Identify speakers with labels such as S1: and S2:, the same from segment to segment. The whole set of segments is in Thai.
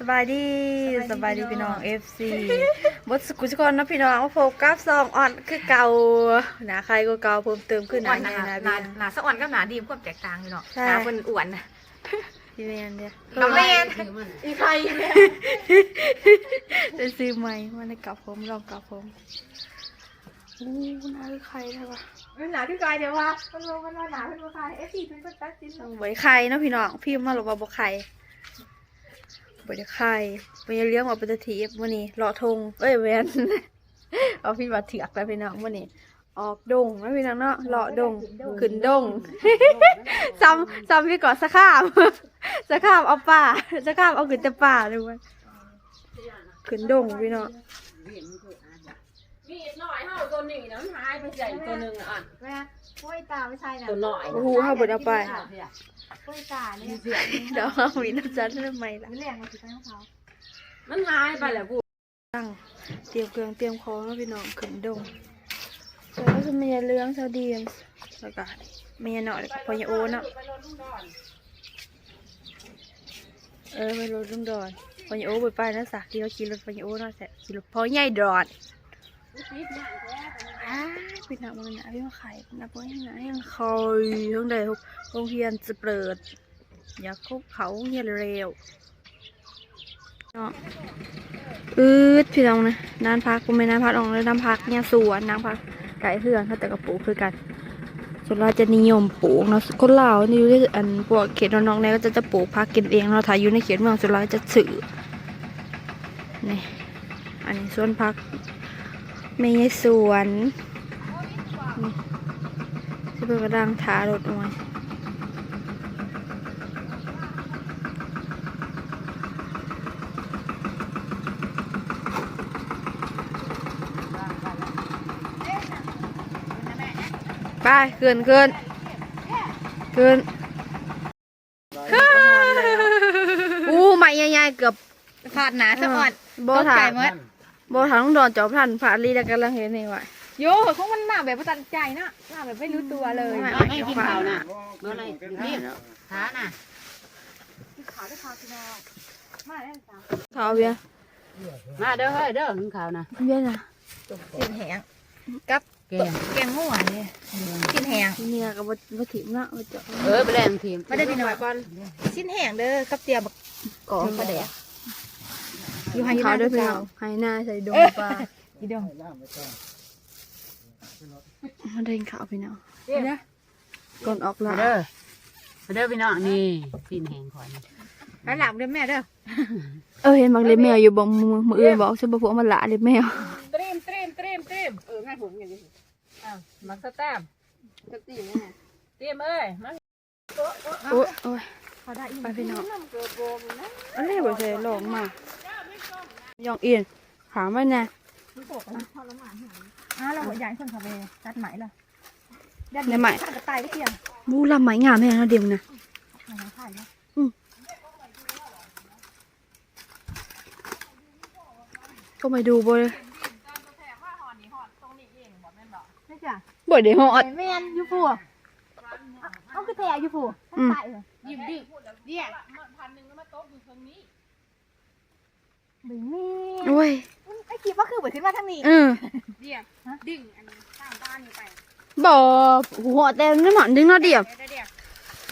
S1: สบายดีสบายดีพี่น้อง FC บดสกุลสกอนเนาะพี่น้องมาพบกับซองอ่อนคือเก่าหนาใครก็เก่าเพิ่มเติมขึ้นห
S2: อ่
S1: นา
S2: อน
S1: แน่
S2: นะ
S1: นะ
S2: หนา
S1: พี่
S2: หนาสะอ่อนกับหนาดีมความแตกต่างอยู่เนาะ
S1: ใช่
S2: หนาเป็นอ้วนนะ
S1: พี่แมนเนี่ย
S2: เราแมนอีใครเนี่ย
S1: จะซื้อใหม่มาในกับผมลองกับผมอู้หนาคือใครใช่ปะ
S2: หนาที่กายเดี๋ยวว่ามันลงมันว่าหนาเป็นว่าใครเอฟซีเป็นคนตัดสิน
S1: ต้องไว้ไข่เนาะพี่น้องพี่มาหลบว่าบ่ไข่บ่ ได้ไข่มันจะเลี้ยงว่าเป็นตะทีฟมื้อนี้เลาะทงเอ้ยแวนเอาพี่ว่าเถือกไปพี่น้องมื้อนี้ออกดงนะพี่น้องเนาะเลาะดงขึ้นดงซ้ำซ้ำพี่ก่อนสะข้ามสะข้ามเอาป่าสะข้ามเอาขึ้นแต่ป่าเลยวันขึ้นดงพี่น้อง
S3: มีดหน่อยเฮาตัวนี้นะมันหายไปใส่ตัวหนึ่งอะ
S2: แม่ห้วยตาไม่ใช่นะ
S3: ตัวหน่อย
S1: โอ้โหเขาเบิดเอาไป
S2: ห้วยตาเนี่ย
S1: เดี๋ยวเอามีน้ำจันทำไมล่ะ
S2: ไม่แรงมาถึงของเขา
S3: มันหายไปแล้วกู
S1: ตั้งเตรียมเครื่องเตรียมของแล้วพี่น้องขึ้นดงแล้วจะมีเรื่องเท่าดีมแล้วก็มีหน่อยแล้วก็พอยาโอเนาะเออไปรถลุงดอนพอยาโอไปไปนะสักที่เขาขี่รถพอยาโอเนาะแต่ขี่รถพอใหญ่ดอน อ้าพี่นักมันนะพี่มาขายนักมันนะยังคอยทั้งใดโรงเรียนจะเปิด อยากคบเขาเฮียเร็วเนาะอืดพี่น้องนะนานพักกูไม่นานพักออกเลยน้ำพักเนี่ยสวนน้ำพักไก่เพื่อนเขาแต่กระปูคือกันส่วนเราจะนิยมปลูกเนาะคนลาวนี่อยู่ที่อันพวกเขตน้องๆเนี่ยก็จะจะปลูกพักกินเองเนาถ้าอยู่ในเขตเมืองส่วนเราจะซื้อนี่อันนี้ส่วนพัก ไม่ใช่สวนนี่ที่เป็นกระดังถารถเอาไว้ไปขึ้นขึ้นขึ้นอู้ใหม่ใหญ่ๆเกือบ
S2: ขาดหนาสะอ่อน
S1: โบ
S2: ตก
S1: ถา
S2: ใจ
S1: ม
S2: เมื่อ
S1: โบถามต้องดอนจอบทันผ่านลีแล้วกันลังเห็นนี่ว่ะ
S2: โยเขามันหนาแบบประจันใจนะหนาแบบไม่รู้ตัวเลย
S1: ไม่
S3: ให้กินข้าวน่ะเมื่อไรนี่ขาน่ะ
S2: ขาด้วยขาพี่น้องมาได้จ้า
S1: ขาวเบียร์
S3: มาเด้อเฮ้ยเด้อกินข้าวน่ะ
S1: เบียร์นะ
S2: กินแหงกับ
S3: แกง
S2: แกงหัวเนี่ยกินแหง
S1: เมียกับวัตถิมเนาะมาเจาะ
S3: เออไปแรงทีม
S2: ไม่ได้พี่น้อยก่อนชิ้นแหงเด้อกับเตียบักกอกกระเดะ อยู่ไฮ
S1: ขาว
S2: นา
S1: ด้
S2: ด้
S1: ว
S2: วยย
S1: พี่
S2: พี่
S1: น้
S2: น้
S1: อ
S2: องง
S1: ไฮหน้าใส่ดงปลา
S2: อีเดียว
S1: มาเดินขาวพี่น้องเนี่ยก่อนออกละ
S3: มาเด้อมาเด้อพี่น้องนี่สินแหงขอยนะ
S2: แล้วหลังเด้อแม่เด้อ
S1: เออเห็นบางเล็บแมวอยู่บอกมือมืออื่นบอกฉันบอกพวกมันละเล็บแมว
S3: เตรียมเตรียมเตรียมเตรียมเออง่ายผมอย่างนี้อ้าวมักสแตมสตีมเตรียมเอ้ยมา
S1: โอ้ยโอ้ย
S2: เขาได้อีก
S1: ไปพี่น้องอันนี้บ่ใช่หลงมาก ยองเอียนถามว่าไง
S2: อ้าเราหัวใหญ่คนขับไปจัดไหมล่ะ
S1: ในไหม
S2: กระต่ายก็เทียม
S1: มูลำไหมงามแม่นะเดียวนะ
S2: หาถ่ายนะ
S1: ก็มาดูบ่เลย
S2: ไม่จ้ะ
S1: บ่ได้ฮอด
S2: แม่นยูฟูเอาคือแท้ยูฟู
S1: อืม
S2: ตายเลย
S3: ยิ้มดิ
S2: เดี่ย
S3: พันหนึ่งแล้วมาโต๊ะอยู่ตรงนี้
S2: บึงนี่
S1: โอ้ย
S2: ไอ้คิดว่าคือเบิดขึ้นมาทางนี้
S1: เออ
S3: เดียดึงอันข้างบ้านนี่ไป
S1: บ่หัวแต่นึกหนอนดึงเนาะเดียว
S3: เดี๋ยวเดี๋ยว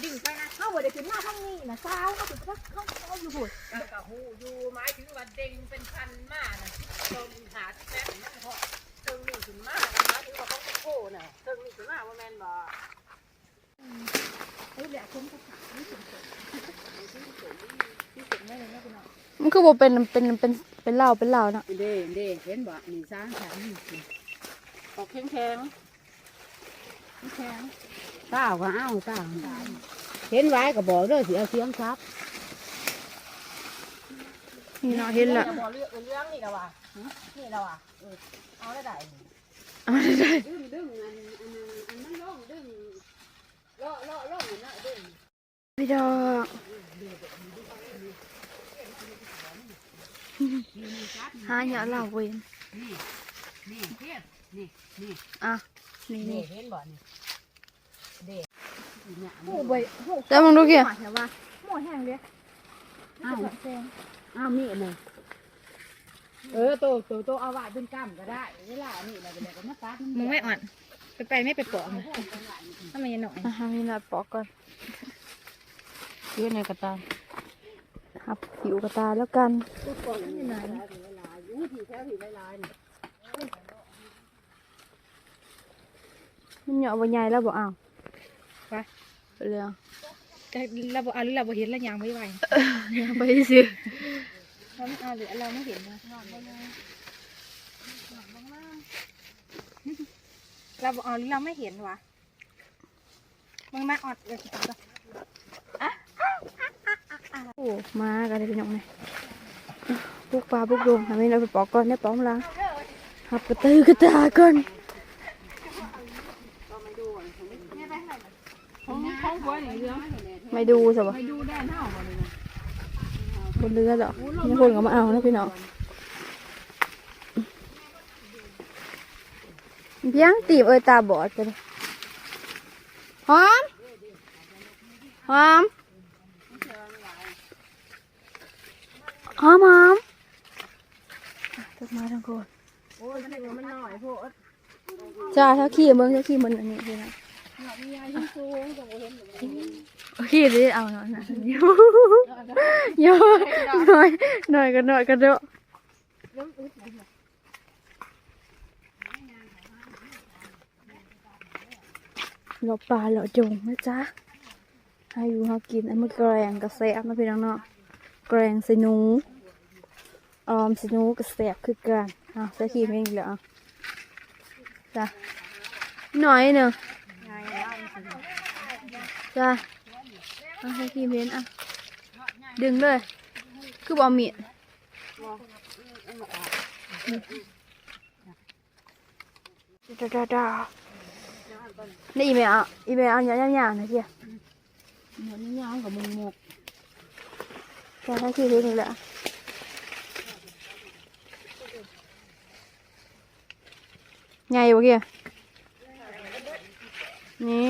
S3: ดึงไปนะ
S2: เอาเบิดขึ้นมาทางนี้นะเช้าเขาถึงเขาเขาเขายูฟู
S3: แล้วก็หูอยู่หมายถึงว่าเด้งเป็นพันมากนะตรงหาแป๊บนั่นเพราะเทิงนี่ถึงมากนะหมายถึงว่าต้องโค้น่ะเทิงนี่ถึงมากว่าแมนบ่
S2: เฮ้ยเดี๋ยวคุ้มกระถางนี่ถึงสุดที่สุดแม่เลยนะพี่น้อง
S1: มันคือบ่เป็นเป็นเป็นเป็นเหล้าเป็นเหล้าเนาะ
S3: เด้เด้เห็นบ่นี่สร้างแข็งออกแข็งแข็งแข็งเต้าก็เอาเต้าเห็นไว้ก็บอกเด้อสิเอาเสียงครับ
S1: นี่เนาะเห็นละ
S3: บอกเรื่องเรื่องนี่ละว่ะนี่ละว่ะเอาได้ได้
S1: เอาได้
S3: ดึงดึงอันอันอันนั้นลงดึงเลาะเลาะลงนะดึง
S1: พี่ดอก หาเหยาะเหล้าเว้น
S3: นี่นี่เทียบนี่นี่
S1: อะนี่
S3: นี่
S1: นี่
S3: เห็นบ่นี่เด็กเนี่ย
S2: หูใบหู
S1: แต่มึงดูเกี่ย
S2: หมาแถวว่าหมอแห้งเลย
S3: อ้าว
S2: แซง
S3: ออ้าวมีดเลยเออโตโตโตเอาไว้เป็นก้ามก็ได้เวลานี่เราไปเลยก็มาตัด
S2: มึงไม่อ่อนไปไปไม่ไปปอกนะทำไมยังหน่อย
S1: อะให้มีนาปอกก่อน
S3: ยืดในกระตา
S1: หับผิวกระตาแล้วกัน
S3: ทุกคนอยู่ไหนเวลาอยู่ที่แถวที่หลายๆนี่
S1: มันเหยาะบ่ใหญ่แล้วบ่เอา
S2: ไป
S1: ไปเรื่อง
S2: แต่เราบอกเอาหรือเราบอกเห็นแล้วยังไม่ไหว
S1: ยังไปซื้อ
S2: เราไม่เอาหรือเราไม่เห็นนะเราบอกเอาหรือเราไม่เห็นวะมึงมาออดเลยสิจ๊ะ
S1: โอ้มากันเลยพี่น้องเลยพวกปลาพวกดงทำให้เราไปปอกก่อนได้ปอมล้างหับกระตือกระตาก่อน
S3: ของของหัวนี่เรื่อง
S1: ไม่ดูสิวะ
S3: บ่เลยนะ
S1: บนเรือหรอกนี่คนก็มาเอานะพี่น้องเพียงตีบเอยตาบอดกันหอมหอม หอมหอมจะมาทั้งคน
S3: โอ้ยมันมันหน่อยโพด
S1: จ้าถ้าขี่เมืองถ้าขี่มันอันนี้พี่นะ
S3: หน่อยมียายสูงๆก็บ่เห็นเลย
S1: ขี่ดิเอาหน่อยนะโย่หน่อยหน่อยกันหน่อยกันเด้อเราปลาเราจงนะจ๊ะให้อยู่หากินอันมันแกรงกระแสบนะพี่น้องเนาะ แกรงใส่หนูออมใส่หนูกระแสบคือกันอะใส่ขี้เพลงอีกแล้วอะจ้ะหน่อยหนึ่งจ้าเอาให้พี่เม้นอะดึงเลย คือบอมีดดาดาดานี่อีเมลอะอีเมลเอาอย่างอย่างๆนะเพี่ย
S3: เหมือนยาวกับมึงหมก
S1: จ้าให้พี่เม้นอีกแล้วไงวะเกี้ยนี่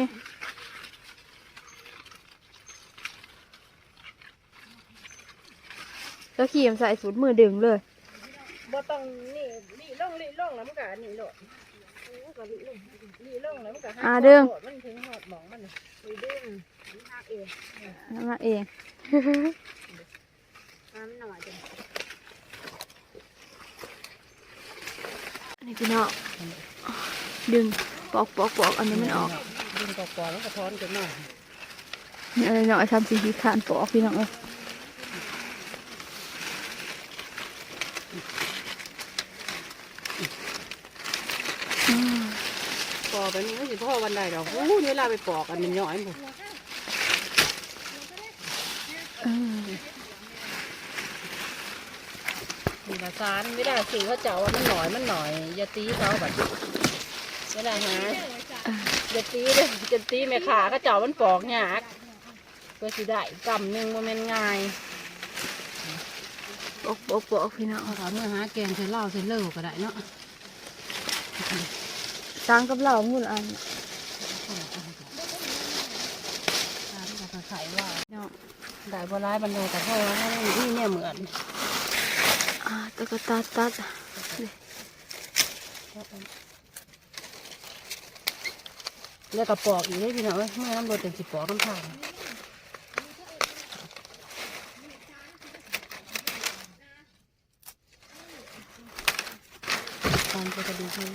S1: แล้วขี่มนใส่สูตรมือดึงเลย
S2: บ่ต้องนี่นี่ล่องนี่ล่องแล้วมันก็นี่โหลดก็นี่ลงนี่ล่องแล้วมันก็
S1: อ่าดึง
S2: มันถึงหอดหมองมันนี่ดึงนี่หักเอง
S1: นั่นมาเอง
S2: น้ำหน่อยจัง
S1: นี่พี่น้องดึงปอกปอกปอกอันนี้มันออก
S3: ดึงกอกแล้วก็ถอนกันหน่อย
S1: นี่อะไรเนาะทำสีขีขานปอกพี่น้องเอ้ย
S3: ปอกไปนี่สิพ่อวันใดดอกอู้เวลาไปปอกอันมันย่อยหมด
S1: เออ
S3: มีละ สารเวลาสื่อเขาเจ้าว่ามันหน่อยมันหน่อยอย่าตีเขาแบบเวลาหาอย่าตีเลยอย่าตีแม่ขาเขาเจ้ามันปอกยากเพื่อสิได้กำหนึ่งมันเป็นง่าย
S1: ปอกปอกปอกพี่น้อง
S3: เอาถามเมื่อหาแกงใส่เหล้าใส่เหล้าก็ได้เนาะ
S1: สร้างกับเราหมุนอัน
S3: ตามกับไข่ว่า
S1: เนาะ
S3: ได้บ่ร้ายบันไดแต่พ่อว่านี่เนี่ยเหมือน
S1: อ่าตะกะตัดตัด
S3: แล้วก็ปอกอีกได้พี่น้องเอ้ยเมื่อน้ำรถเป็นสิปอกน้ำทางตามไปกระดูกนี่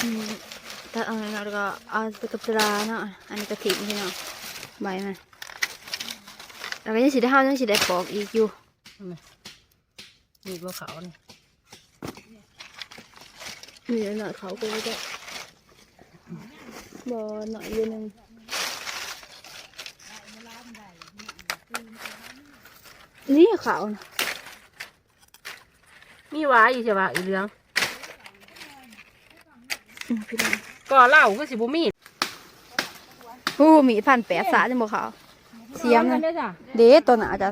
S1: อืมตัดเอาแล้วแล้วก็เอาตะกะตราเนาะอันนี้กระถิ่นพี่น้องใบมัน แล้วก็ยังสีได้ห้ายังสีได้ปอกอีกอยู่
S3: มีบัวขาวนี่
S1: มีหน่อยเขาก็ได้บอหน่อยเดียวหนึงนี่เขานะ
S3: มีหวาอีใช่ปะอีเหลือง
S1: อืมพี่น้อง
S3: ก็เหล้าก็สิบุมี
S1: ผู้มีพันแปดสาจังบอกเขาเสียม
S3: กั
S1: นะ
S3: นได้จ้ะ
S1: เด็ตัวหนาจ้ะ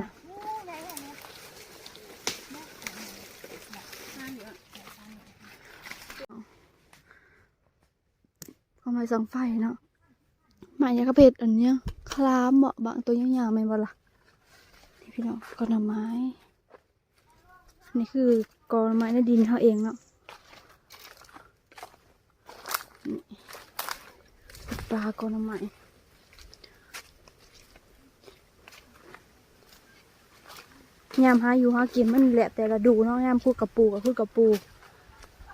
S1: ก็ไม่ส่องไฟเนาะหมายยากระเพดอันเนี้ยคลามเหมาะบางตัวยาวๆไม่นบ่ล่ะพี่น้องกอหน่อไม้ นี่คือกอหน่อไม้ในดินเขาเองเนาะนี่ปลากอหน่อไม้ ยามหาอยู่หากินมันแหละแต่ละดูเนาะยามพูดกับปูกับพูดกับปู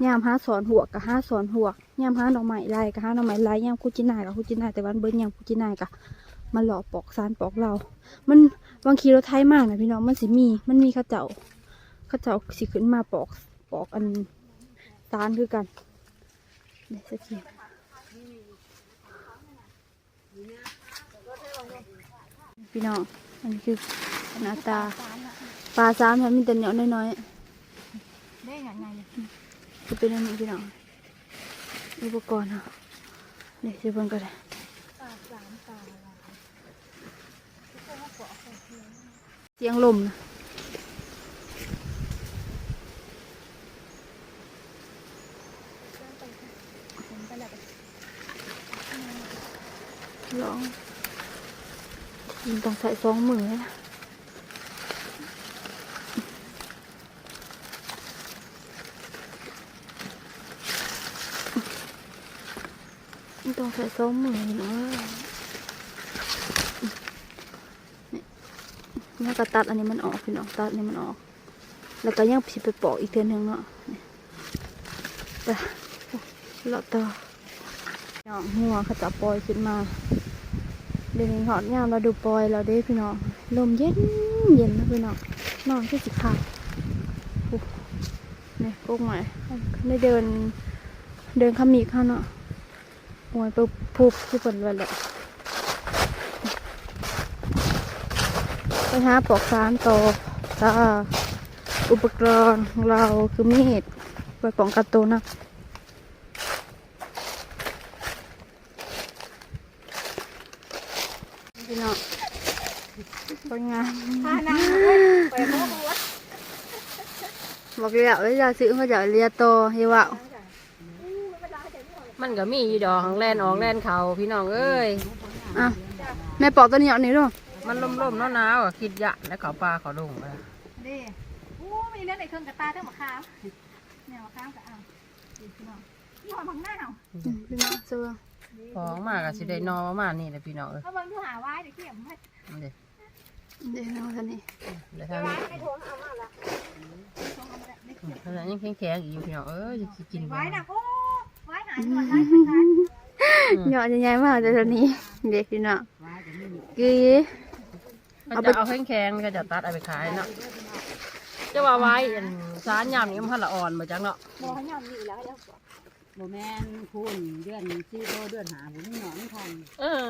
S1: ยามหาสอนหัวกับหาสอนหัวยามหาหน่อไม้ลายกับหาหน่อไม้ลายยามคุจินายกับคุจินายแต่วันเบิ้ลยามคุจินายกับมาหลอกปอกซานปอกเรา มันบางทีเราไทยมากนะพี่น้องมันสิมี มันมีข้าเจ้าข้าเจ้าสิขึ้นมาปอกปอกอันตานคือกันเดี๋ยวสักทีพี่น้องอันนี้คือหน้าตา ปลาซ้ำมันมีแต่เหนียวน้อย
S2: ได้ยังไง
S1: ๆจะเป็นอันนี้พี่น้องอุปกรณ์ค่ะเดี๋ยวจะเบิ่งกันเลย
S2: ปลาสามปลาละ
S1: เสียงลมนะลองมันต้องใส่สองมือเลยนะมันต้อง ใส่สอมือเนะนี่แล้วก็ตัดอันนี้มันออกพี่น้องตัดอันนี้มันออก แล้วก็ยังสิไปปอกอีกเทือนหนึ่งเนาะไปเลาะต่อน้องหัวเขาจะปล่อยขึ้นมาเดี๋ยวนี้หอดยามเราดูปล่อยเราได้พี่น้องลมเย็นเย็นนะพี่น้องนอนที่สิขาดนี่พวกใหม่ได้เดินเดินขมีข้าเนาะ โอ้ยปุ๊บพุบที่ฝนไว้แหละไปหาปอกสารต่อจ้าอุปกรณ์ของเราคือมีดไว้ป้องกันตัวนะพี่น้องผลงาน
S2: พานาไป
S1: บอกแล้วว่าจะซื้อมาจากเรียโตเฮว่า
S3: มันก็มีอยู่ดอกแล่นออกแล่นเขาพี่น้องเอ้ย
S1: อะแม่ปอกตัวนี้เอานี่ด้วย
S3: มันล่มๆหนาวๆอะคิดยะแล้วเขาปลาเขาดงไป
S2: เด้อู้มีเรื่องในเครื่องกระตาเท่ามะขามเนี่ยมะขามกับอ่างพี่น้องพี่หอยมังหน้าเอา
S1: อืมพี่น้องเสื้อ
S3: ของมากก็สิได้นอประมาณนี้แหละพี่น้องเอ้ย
S2: เขาเบิ่งดูหาไว้เดี๋ยวเกี่ยมให้
S3: นี่เด้อ
S1: เดี๋ยวน้องท่านนี้
S3: เดี๋ยวทางนี้
S2: ไอ้ทงเอามาละทงเอามาละนี่
S3: ทางนี้ยังแข็งๆอีกอยู่พี่น้องเอ้ยจะสิกิน
S2: ไว้
S3: บ่
S2: นะโอ้ ไว้หายก่อนได้ไหมคะ
S1: หยอดใหญ่ๆมากแต่ตัวนี้ เด็กพี่น้องกี
S3: มันจะเอาแข็งๆก็จะตัดเอาไปขายเนาะจะว่าไว้อันสารยามนี้มันพันละอ่อนมาจังเนาะ
S2: บอกให้ยอมอยู่แล้วเดี๋ยว
S4: โมแมนคุณเดือนซีโรเดือนหาผมหน่อยไม่ทัน
S3: เออ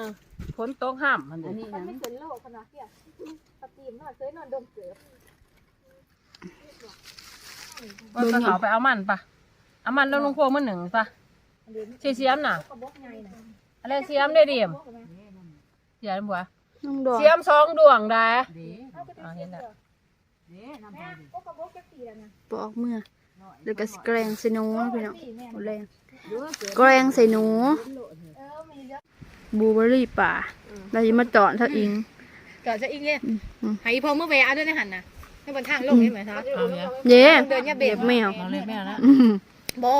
S3: ฝนตกห้ามมัน
S4: อั
S3: เด้
S4: นนี้
S2: มัน
S4: นะ
S2: ไม่เกินโลกขนาดเกี่ยปตีมนอนเคยนอนดมเกลือ
S3: ว่าจะเขาไปเอามันปะเอามันแล้วลงพวงมันหนึ่งปะ เสียเสียมน่ะ
S2: กระบอกไงนะ
S3: อะไรเสียมได้เดียมเสียมบัว
S1: น้องดอก
S3: เสียมสองดวงได้
S4: เด้
S2: เอาก็จะ
S3: เอาเห็นแล้ว
S4: เด้น้ำ
S2: แม่
S4: พาย
S2: ก็กระบอกแค่สี่แล้วนะ
S1: ปอกเมื่อแล้วก็สแกรงใส่หนูพี่น้อง
S2: สี่แม่
S1: หมดแรง
S4: เยอะเกิน
S1: แกรงใส่หนู
S2: เออมีเยอะ
S1: บลูเบอร์รี่ป่าเราจะมาเจาะเท่าอิง
S2: ก่อนจะอีกเนี่ย
S1: อืม
S2: หายพอเมื่อแวะด้วยนะหันนะให้บนทางลงได้ไหมคะ
S3: เอาเนี่ย
S1: เย่
S2: เดินอย่าเบี่ยง
S1: แมว
S3: เอาเลยแม่นะ
S1: อืม
S2: บอ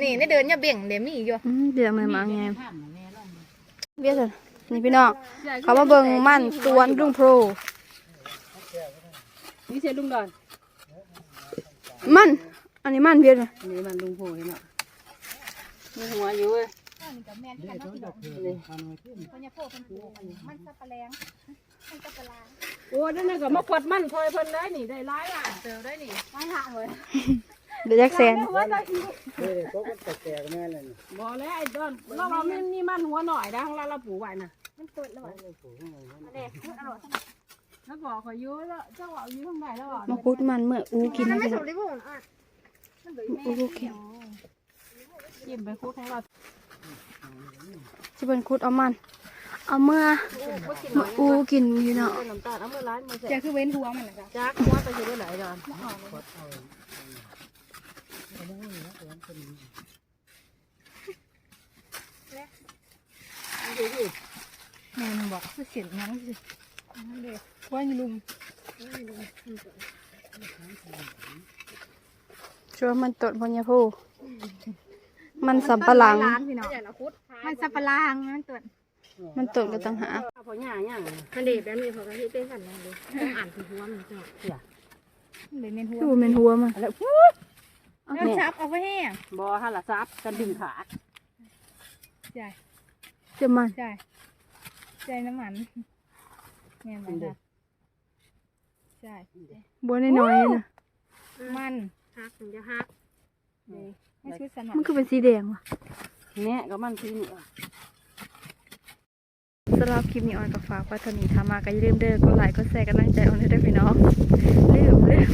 S2: นี่ได้เดินอย่าเบี่ยงเดี๋ยวมีอีกอยู่
S1: อืมเดี๋ยวมันมาไง
S4: ข้ามแม่ล่อง
S1: เบี้ยสันนี่พี่น้องเขามาเบิ่งมันสวนรุ่งโพร
S3: นี่เสียลุงดอน
S1: มัน อันนี้มันเบี้ยเลย
S3: นี่มันลุงโพเห็นเนาะมีหัวอยู่เว้ย
S2: นี่กับแมนที่
S4: เด้
S2: กัน
S4: ต้
S2: เนาะ
S4: อง
S2: พี่
S4: ด
S2: น้
S4: อ
S2: อกง
S4: เพื่อนพาน้อยขึ้น
S2: คนยาโพเป็นปูมันสับปะแรงมันสับปะแรง
S3: โอ้นั่นน่ะก็มาขวดมันพลอยเพิ่นได้นี่ได้ร้ายอะเจอได้นี่
S2: ไม่ละเลย
S1: เดี๋ยวแจ็คแซน
S2: ว่าได้อีก
S4: เด้โต๊ะก็แตกแม่เลย
S3: บ่แล้วไอ้ดอนเราเรามีมีมันหัวหน่อยได้ของเราเราปลูกไว้น่ะ
S2: มันเปิดแล้วเด็กมันอร่อย
S3: แล้วบอกขอยอยู่แล้วเจ้าเอาอยู่ข้างในแล้วอะ
S1: มาคุดมันเมื่ออูกิน
S2: มัน
S1: นะ
S2: ไม่
S1: พี่
S2: สุ
S1: น้อง
S2: ดเลยบุ๋มอะมันเหลือ
S1: อูกูเขียว
S3: จิ้มไปคุกของเรา
S1: จะเป็นคุดเอามัน เอาเมื่อมาอูกินพี่น้อง
S3: น้ำตาลเอามือล้างมือเสร็จ
S2: จะคือเว้นหัวมันนะคะ
S3: จักหัวไปอยู่ได้ไหนดอน
S2: แม่มันบอกคือเสียงนั้นสินั่นเด็กว่าอยู่ลุม
S1: ชัวร์มันตดพญาพูมันสับปะหลัง
S2: ร้านพี่น้อง
S3: อย่าละคุด
S2: มันสับปะหลังมันตรวจ
S1: มันตดก็ต้องหา
S3: พอหญ้าหยัง
S2: มันเด็แบบนี้เขาก็ที่เป็นสันนั่นเลยอ่านคือหัวมันจ้ะ
S3: เสีย
S2: เลยเมนหัว
S1: คือบ่แม่นหัวมัน
S3: แล้ว
S2: แล้วชับเอาไปแห้ง
S3: บ่ฮะละซับกันดึงขา
S2: ใช่
S1: จะมัน
S2: ใช่ใช่น้ำมันแม่นไหมคะใช่
S1: บัวน้อยๆนะ
S2: มันฮักถึงจะฮักไม่ชุดสน
S1: มันคือเป็นสีแดงว่ะ
S3: เนี่ยก็มันคือนี่
S1: สำหรับคลิปนี้ออนกับฝากไว้เท่านี้ถ้ามาก็อย่าลืมเด้อกดไลค์กดแชร์กำลังใจออนให้ด้วยพี่น้องลืมลืม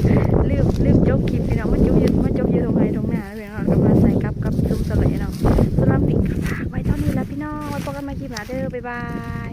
S1: ลืมลืมจบคลิปพี่น้องมาจบยืนมาจบยืนตรงไหนตรงหน้าพี่น้องก็มาใส่กับกับซุ้มสลายเนาะสำหรับติ่งฝากไว้เท่านี้แล้วพี่น้องไว้พบกันใหม่คลิปหน้าเด้อบ๊ายบาย